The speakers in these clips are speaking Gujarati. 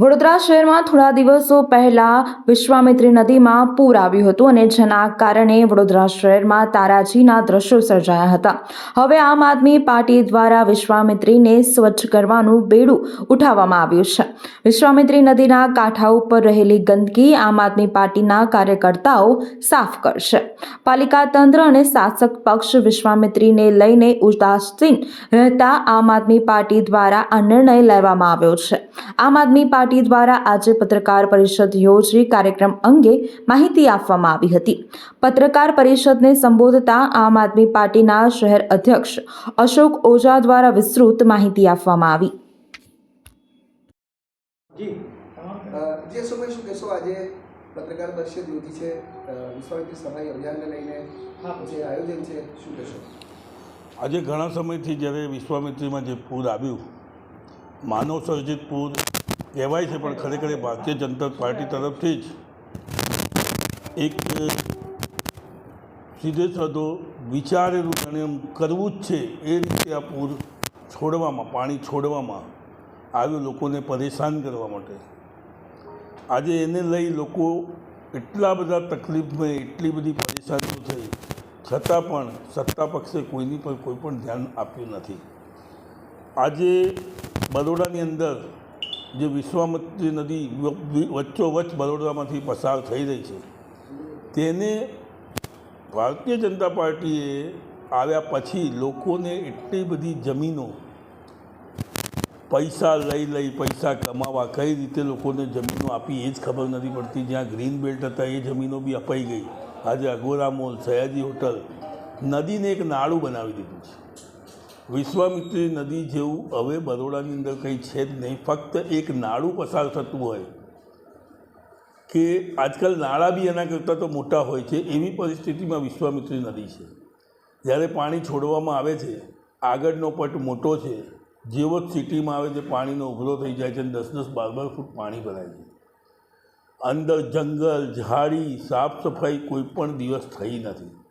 વડોદરા શહેરમાં થોડા દિવસો પહેલા વિશ્વામિત્રી નદીમાં પૂર આવ્યું હતું અને જેના કારણે વડોદરા શહેરમાં તારાજીના દ્રશ્યો સર્જાયા હતા. હવે આમ આદમી પાર્ટી દ્વારા વિશ્વામિત્રીને સ્વચ્છ કરવાનું બેડું ઉઠાવવામાં આવ્યું છે. વિશ્વામિત્રી નદીના કાંઠા ઉપર રહેલી ગંદકી આમ આદમી પાર્ટીના કાર્યકર્તાઓ સાફ કરશે. પાલિકા તંત્ર અને શાસક પક્ષ વિશ્વામિત્રીને લઈને ઉદાસીન રહેતા આમ આદમી પાર્ટી દ્વારા આ નિર્ણય લેવામાં આવ્યો છે. આમ આદમી પાર્ટી દ્વારા આજે પત્રકાર પરિષદ યોજી કાર્યક્રમ અંગે માહિતી આપવામાં આવી હતી. પત્રકાર પરિષદને સંબોધતા આમ આદમી પાર્ટીના શહેર અધ્યક્ષ અશોક ઓઝા દ્વારા વિસ્તૃત માહિતી આપવામાં આવી. જે. સમય શું કહેશો? આજે પત્રકાર પરિષદ યોજી છે. વિશ્વામિત્રી સફાઈ અભિયાનને લઈને હા. જે આયોજન છે શું કહેશો? આજે ઘણા સમયથી જ્યારે વિશ્વામિત્રીમાં જે પૂર આવ્યું માનવ સર્જિત પૂર કહેવાય છે, પણ ખરેખર એ ભારતીય જનતા પાર્ટી તરફથી જ એક સીધે સાધો વિચારેલું અને એમ કરવું જ છે, એ રીતે આ પૂર છોડવામાં, પાણી છોડવામાં આવ્યું લોકોને પરેશાન કરવા માટે. આજે એને લઈ લોકો એટલા બધા તકલીફમાં, એટલી બધી પરેશાનીઓ થઈ, છતાં પણ સત્તા પક્ષે કોઈની પર કોઈ પણ ધ્યાન આપ્યું નથી. આજે બરોડાની અંદર જે વિશ્વામિત્રી નદી વચ્ચોવચ્ચ બરોડામાંથી પસાર થઈ રહી છે, તેને ભારતીય જનતા પાર્ટીએ આવ્યા પછી લોકોને એટલી બધી જમીનો, પૈસા લઈ લઈ પૈસા કમાવા કઈ રીતે લોકોને જમીનો આપી એ જ ખબર નથી પડતી. જ્યાં ગ્રીન બેલ્ટ હતા એ જમીનો બી અપાઈ ગઈ. આજે અગોરા મોલ સયાજી હોટલ નદીને એક નાળું બનાવી દીધું છે. વિશ્વામિત્રી નદી જેવું હવે બરોડાની અંદર કંઈ છે જ નહીં. ફક્ત એક નાળું પસાર થતું હોય કે આજકાલ નાળા બી એના કરતાં તો મોટા હોય છે, એવી પરિસ્થિતિમાં વિશ્વામિત્રી નદી છે. જ્યારે પાણી છોડવામાં આવે છે, આગળનો પટ મોટો છે, જેવો જ સિટીમાં આવે છે, પાણીનો ઉભરો થઈ જાય છે અને દસ દસ બાર બાર ફૂટ પાણી ભરાય છે. અંદર જંગલ, ઝાડી, સાફ સફાઈ કોઈ પણ દિવસ થઈ નથી.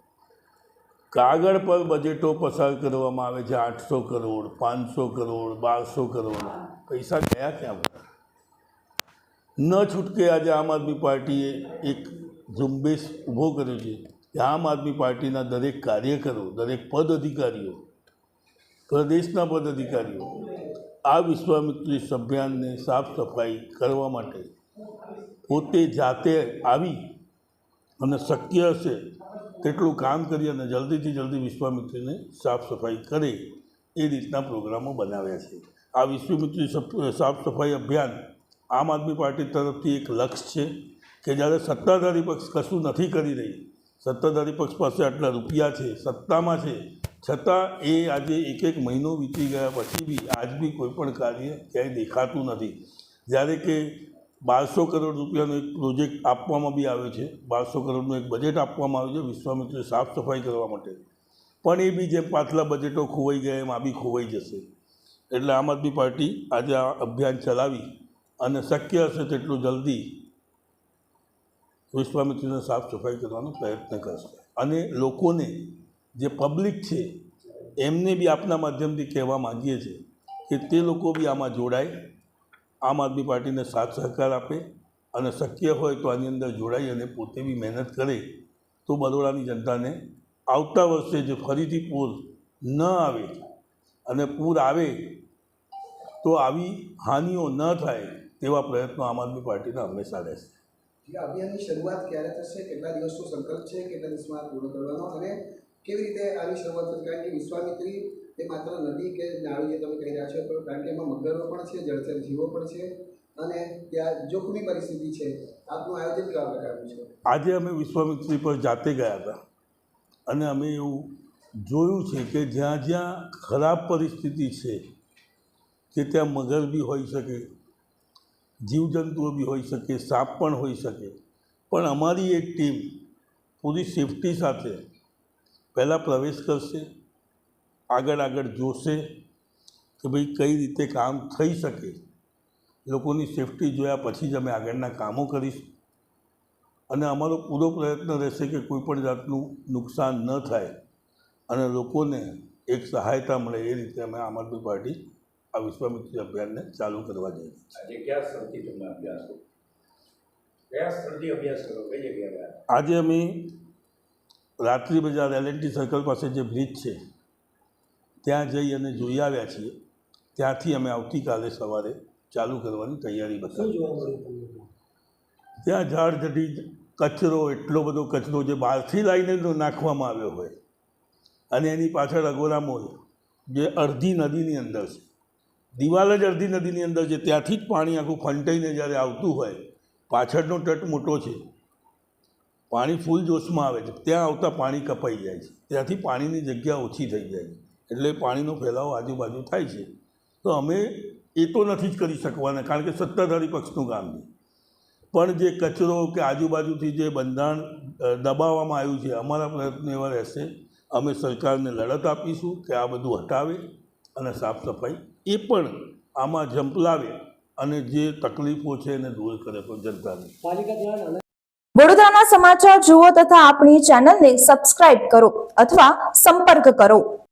કાગળ પર બજેટો પસાર કરવામાં આવે છે આઠસો કરોડ, પાંચસો કરોડ, બારસો કરોડ. પૈસા ગયા ક્યાં ન છૂટકે આજે આમ આદમી પાર્ટીએ એક ઝુંબેશ ઊભો કર્યો છે કે આમ આદમી પાર્ટીના દરેક કાર્યકરો, દરેક પદ અધિકારીઓ, પ્રદેશના પદ અધિકારીઓ આ વિશ્વામિત્રી સભ્યાનને સાફ સફાઈ કરવા માટે પોતે જાતે આવી અને શક્ય હશે તેટલું કામ કરી અને જલ્દીથી જલ્દી વિશ્વામિત્રીને સાફ સફાઈ કરે એ રીતના પ્રોગ્રામો બનાવ્યા છે. આ વિશ્વામિત્રી સાફ સફાઈ અભિયાન આમ આદમી પાર્ટી તરફથી એક લક્ષ્ય છે કે જ્યારે સત્તાધારી પક્ષ કશું નથી કરી રહી, સત્તાધારી પક્ષ પાસે આટલા રૂપિયા છે, સત્તામાં છે, છતાં એ આજે એક એક મહિનો વીતી ગયા પછી બી આજ બી કોઈ પણ કાર્ય ક્યાંય દેખાતું નથી. જ્યારે કે બારસો કરોડ રૂપિયાનો એક પ્રોજેક્ટ આપવામાં બી આવ્યો છે. બારસો કરોડનું એક બજેટ આપવામાં આવ્યું છે વિશ્વામિત્ર સાફ સફાઈ કરવા માટે. પણ એ બી જેમ પાછલા બજેટો ખોવાઈ ગયા એમ બી ખોવાઈ જશે. એટલે આમ આદમી પાર્ટી આજે આ અભિયાન ચલાવી અને શક્ય હશે તેટલું જલ્દી વિશ્વામિત્રીને સાફ સફાઈ કરવાનો પ્રયત્ન કરશે. અને લોકોને જે પબ્લિક છે, એમને બી આપના માધ્યમથી કહેવા માંગીએ છીએ કે તે લોકો બી આમાં જોડાય આમ આદમી પાર્ટીને સાથ સહકાર આપે અને શક્ય હોય તો આની અંદર જોડાઈ અને પોતે બી મહેનત કરે, તો બરોડાની જનતાને આવતા વર્ષે જે ફરીથી પૂર ન આવે અને પૂર આવે તો આવી હાનિઓ ન થાય તેવા પ્રયત્નો આમ આદમી પાર્ટીના હંમેશા રહેશે. અભિયાનની શરૂઆત ક્યારે થશે? કેટલા દિવસનો સંકલ્પ છે? કેટલા દિવસમાં પૂર્ણ કરવાનો? અને કેવી રીતે આવી શરૂઆત કારણ કે વિશ્વામિત્રી એ માત્ર નદી કે નાળું જે તમે કહી રહ્યા છો, પણ કારણ કે એમાં મગરો પણ છે, જળચર જીવો પણ છે અને ત્યાં જોખમી પરિસ્થિતિ છે. આપનું આયોજન કેવા પ્રકારનું છે? આજે અમે વિશ્વામિત્રી પર જાતે ગયા હતા અને અમે એવું જોયું છે કે જ્યાં જ્યાં ખરાબ પરિસ્થિતિ છે, કે ત્યાં મગર બી હોઈ શકે, જીવજંતુઓ બી હોઈ શકે, સાપ પણ હોઈ શકે. પણ અમારી એક ટીમ પૂરી સેફટી સાથે પહેલાં પ્રવેશ કરશે આગળ આગળ જોશે કે ભાઈ કઈ રીતે કામ થઈ શકે. લોકોની સેફટી જોયા પછી જ અમે આગળના કામો કરીશું. અને અમારો પૂરો પ્રયત્ન રહેશે કે કોઈ પણ જાતનું નુકસાન ન થાય અને લોકોને એક સહાયતા મળે એ રીતે અમે આમ આદમી પાર્ટી આ વિશ્વામિત્રી અભિયાનને ચાલુ કરવા જઈએ છીએ. આજે અમે રાત્રિ બજાર એલ સર્કલ પાસે જે બ્રિજ છે ત્યાં જઈ અને જોઈ આવ્યા છીએ. ત્યાંથી અમે આવતીકાલે સવારે ચાલુ કરવાની તૈયારી બતાવી. ત્યાં? ઝાડ જટી કચરો એટલો બધો કચરો જે બહારથી લાવીને નાખવામાં આવ્યો હોય. અને એની પાછળ અગોરા મોલ જે અડધી નદીની અંદર છે. દિવાલ જ અડધી નદીની અંદર છે. ત્યાંથી જ પાણી આખું ફંટાઈને જ્યારે આવતું હોય પાછળનો તટ મોટો છે. પાણી ફૂલ જોશમાં આવે છે. ત્યાં આવતા પાણી કપાઈ જાય છે. ત્યાંથી પાણીની જગ્યા ઓછી થઈ જાય છે. એટલે પાણીનો ફેલાવો આજુબાજુ થાય છે. તો અમે એ તો નથી જ કરી શકવાના કારણ કે સત્તાધારી પક્ષનું કામ છે. પણ જે કચરો કે આજુબાજુથી જે બંધારણ દબાવવામાં આવ્યું છે અમારા પ્રયત્ન એવા રહેશે. અમે સરકારને લડત આપીશું કે આ બધું હટાવે અને સાફ સફાઈ એ પણ આમાં ઝંપલાવે અને જે તકલીફો છે એને દૂર કરે તો જનતાની. વડોદરાના સમાચાર જુઓ તથા આપણી ચેનલને સબસ્ક્રાઇબ કરો અથવા સંપર્ક કરો.